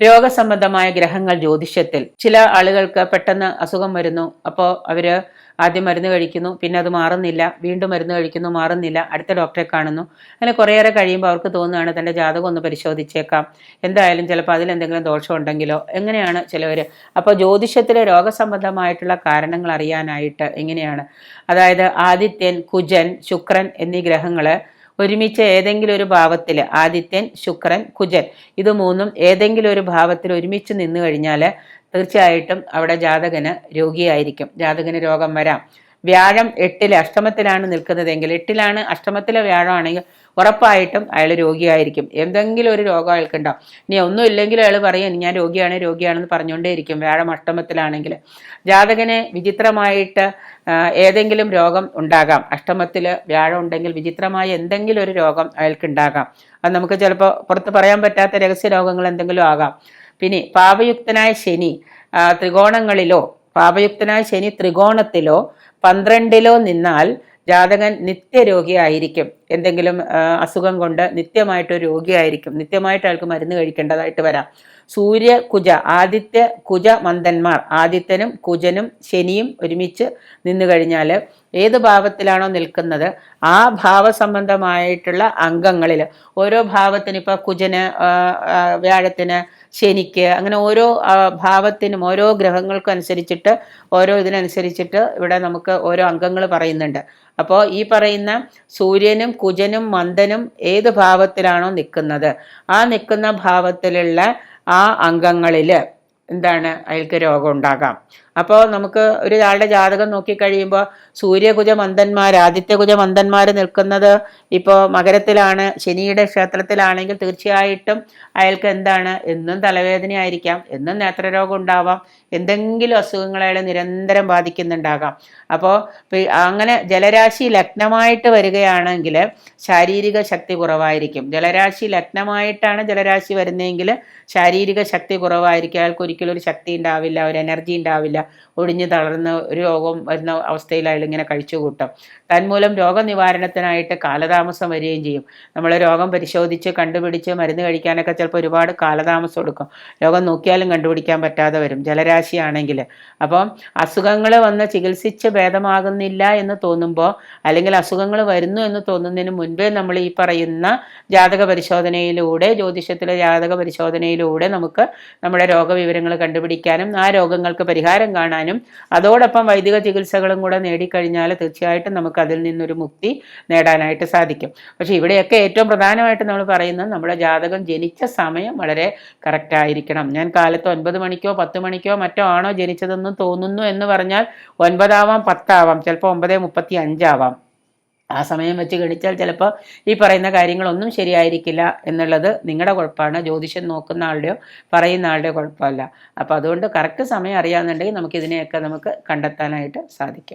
രോഗസംബന്ധമായ ഗ്രഹങ്ങൾ ജ്യോതിഷത്തിൽ. ചില ആളുകൾക്ക് പെട്ടെന്ന് അസുഖം വരുന്നു. അപ്പോൾ അവർ ആദ്യം മരുന്ന് കഴിക്കുന്നു. പിന്നെ അത് മാറുന്നില്ല. വീണ്ടും മരുന്ന് കഴിക്കുന്നു മാറുന്നില്ല. അടുത്ത ഡോക്ടറെ കാണുന്നു. അങ്ങനെ കുറേയേറെ കഴിയുമ്പോൾ അവർക്ക് തോന്നുകയാണ് തന്റെ ജാതകം ഒന്ന് പരിശോധിച്ചേക്കാം. എന്തായാലും ചിലപ്പോൾ അതിലെന്തെങ്കിലും ദോഷം ഉണ്ടെങ്കിലോ? എങ്ങനെയാണ് ചിലവർ അപ്പോൾ ജ്യോതിഷത്തിലെ രോഗസംബന്ധമായിട്ടുള്ള കാരണങ്ങൾ അറിയാനായിട്ട് എങ്ങനെയാണ് അതായത് ആദിത്യൻ കുജൻ ശുക്രൻ എന്നീ ഗ്രഹങ്ങൾ ഒരുമിച്ച് ഏതെങ്കിലും ഒരു ഭാവത്തിൽ ആദിത്യൻ ശുക്രൻ കുജൻ ഇത് മൂന്നും ഏതെങ്കിലും ഒരു ഭാവത്തിൽ ഒരുമിച്ച് നിന്നു കഴിഞ്ഞാൽ തീർച്ചയായിട്ടും അവിടെ ജാതകന് രോഗിയായിരിക്കും. ജാതകന് രോഗം വരാം. വ്യാഴം എട്ടിൽ അഷ്ടമത്തിലാണ് നിൽക്കുന്നതെങ്കിൽ എട്ടിലാണ് അഷ്ടമത്തിലെ വ്യാഴമാണെങ്കിൽ ഉറപ്പായിട്ടും അയാൾ രോഗിയായിരിക്കും. എന്തെങ്കിലും ഒരു രോഗം അയാൾക്കുണ്ടാവും. ഇനി ഒന്നും ഇല്ലെങ്കിലും അയാൾ പറയും ഞാൻ രോഗിയാണ് രോഗിയാണെന്ന് പറഞ്ഞുകൊണ്ടേയിരിക്കും വ്യാഴം അഷ്ടമത്തിലാണെങ്കിൽ. ജാതകന് വിചിത്രമായിട്ട് ഏതെങ്കിലും രോഗം ഉണ്ടാകാം. അഷ്ടമത്തിൽ വ്യാഴം ഉണ്ടെങ്കിൽ വിചിത്രമായ എന്തെങ്കിലും ഒരു രോഗം അയാൾക്കുണ്ടാകാം. അത് നമുക്ക് ചിലപ്പോൾ പുറത്ത് പറയാൻ പറ്റാത്ത രഹസ്യ രോഗങ്ങൾ എന്തെങ്കിലും ആകാം. പിന്നെ പാപയുക്തനായ ശനി ത്രികോണങ്ങളിലോ പാപയുക്തനായ ശനി ത്രികോണത്തിലോ പന്ത്രണ്ടിലോ നിന്നാൽ ജാതകൻ നിത്യരോഗിയായിരിക്കും. എന്തെങ്കിലും അസുഖം കൊണ്ട് നിത്യമായിട്ട് രോഗിയായിരിക്കും. നിത്യമായിട്ട് ആൾക്ക് മരുന്ന് കഴിക്കേണ്ടതായിട്ട് വരാം. സൂര്യ കുജ ആദിത്യ കുജ മന്ദന്മാർ. ആദിത്യനും കുജനും ശനിയും ഒരുമിച്ച് നിന്നു കഴിഞ്ഞാൽ ഏത് ഭാവത്തിലാണോ നിൽക്കുന്നത് ആ ഭാവസംബന്ധമായിട്ടുള്ള അംഗങ്ങളിൽ ഓരോ ഭാവത്തിന് ഇപ്പോൾ കുജന് വ്യാഴത്തിന് ശനിക്ക് അങ്ങനെ ഓരോ ഭാവത്തിനും ഓരോ ഗ്രഹങ്ങൾക്കും അനുസരിച്ചിട്ട് ഓരോ ഇതിനനുസരിച്ചിട്ട് ഇവിടെ നമുക്ക് ഓരോ അംഗങ്ങൾ പറയുന്നുണ്ട്. അപ്പോൾ ഈ പറയുന്ന സൂര്യനും കുജനും മന്ദനും ഏത് ഭാവത്തിലാണോ നിൽക്കുന്നത്? ആ നിൽക്കുന്ന ഭാവത്തിലുള്ള ആ അംഗങ്ങളിൽ എന്താണ് അയാൾക്ക് രോഗം ഉണ്ടാകാം. അപ്പോൾ നമുക്ക് ഒരാളുടെ ജാതകം നോക്കിക്കഴിയുമ്പോൾ സൂര്യകുജ മന്ദന്മാർ ആദിത്യകുജ മന്ദന്മാർ നിൽക്കുന്നത് ഇപ്പോൾ മകരത്തിലാണ് ശനിയുടെ ക്ഷേത്രത്തിലാണെങ്കിൽ തീർച്ചയായിട്ടും അയാൾക്ക് എന്താണ്? എന്നും തലവേദനയായിരിക്കാം എന്നും നേത്രരോഗം ഉണ്ടാവാം എന്തെങ്കിലും അസുഖങ്ങൾ അയാളെ നിരന്തരം ബാധിക്കുന്നുണ്ടാകാം. അപ്പോൾ അങ്ങനെ ജലരാശി ലഗ്നമായിട്ട് വരികയാണെങ്കിൽ ശാരീരിക ശക്തി കുറവായിരിക്കും. ജലരാശി ലഗ്നമായിട്ടാണ് ജലരാശി വരുന്നതെങ്കിൽ ശാരീരിക ശക്തി കുറവായിരിക്കും. അയാൾക്ക് ഒരിക്കലും ഒരു ശക്തി ഉണ്ടാവില്ല ഒരു എനർജി ഉണ്ടാവില്ല. ഒടിഞ്ഞു തളർന്ന് രോഗം വരുന്ന അവസ്ഥയിൽ അയാൾ ഇങ്ങനെ കഴിച്ചു കൂട്ടും. തന്മൂലം രോഗനിവാരണത്തിനായിട്ട് കാലതാമസം വരികയും ചെയ്യും. നമ്മൾ രോഗം പരിശോധിച്ച് കണ്ടുപിടിച്ച് മരുന്ന് കഴിക്കാനൊക്കെ ചിലപ്പോൾ ഒരുപാട് കാലതാമസം എടുക്കും. രോഗം നോക്കിയാലും കണ്ടുപിടിക്കാൻ പറ്റാതെ വരും. ജലരാശിയാണെങ്കിൽ. അപ്പം അസുഖങ്ങൾ വന്ന് ചികിത്സിച്ച് ഭേദമാകുന്നില്ല എന്ന് തോന്നുമ്പോൾ അല്ലെങ്കിൽ അസുഖങ്ങൾ വരുന്നു എന്ന് തോന്നുന്നതിന് മുൻപേ നമ്മൾ ഈ പറയുന്ന ജാതക പരിശോധനയിലൂടെ ജ്യോതിഷത്തിലെ ജാതക പരിശോധനയിലൂടെ നമുക്ക് നമ്മുടെ രോഗവിവരങ്ങൾ കണ്ടുപിടിക്കാനും ആ രോഗങ്ങൾക്ക് പരിഹാരം കാണാനും അതോടൊപ്പം വൈദിക ചികിത്സകളും കൂടെ നേടിക്കഴിഞ്ഞാൽ തീർച്ചയായിട്ടും നമുക്ക് അതിൽ നിന്നൊരു മുക്തി നേടാനായിട്ട് സാധിക്കും. പക്ഷെ ഇവിടെയൊക്കെ ഏറ്റവും പ്രധാനമായിട്ട് നമ്മൾ പറയുന്നത് നമ്മുടെ ജാതകം ജനിച്ച സമയം വളരെ കറക്റ്റ് ആയിരിക്കണം. ഞാൻ കാലത്ത് ഒൻപത് മണിക്കോ പത്ത് മണിക്കോ മറ്റോ ആണോ ജനിച്ചതെന്ന് തോന്നുന്നു എന്ന് പറഞ്ഞാൽ ഒൻപതാവാം പത്താവാം. ചിലപ്പോൾ ഒമ്പത് മുപ്പത്തി അഞ്ചാവാം. ആ സമയം വെച്ച് ഗണിച്ചാൽ ചിലപ്പോൾ ഈ പറയുന്ന കാര്യങ്ങളൊന്നും ശരിയായിരിക്കില്ല എന്നുള്ളത് നിങ്ങളുടെ കുഴപ്പമാണ് ജ്യോതിഷം നോക്കുന്ന ആളുടെയോ പറയുന്ന ആളുടെയോ കുഴപ്പമല്ല. അപ്പോൾ അതുകൊണ്ട് കറക്റ്റ് സമയം അറിയാമെന്നുണ്ടെങ്കിൽ നമുക്കിതിനെയൊക്കെ നമുക്ക് കണ്ടെത്താനായിട്ട് സാധിക്കും.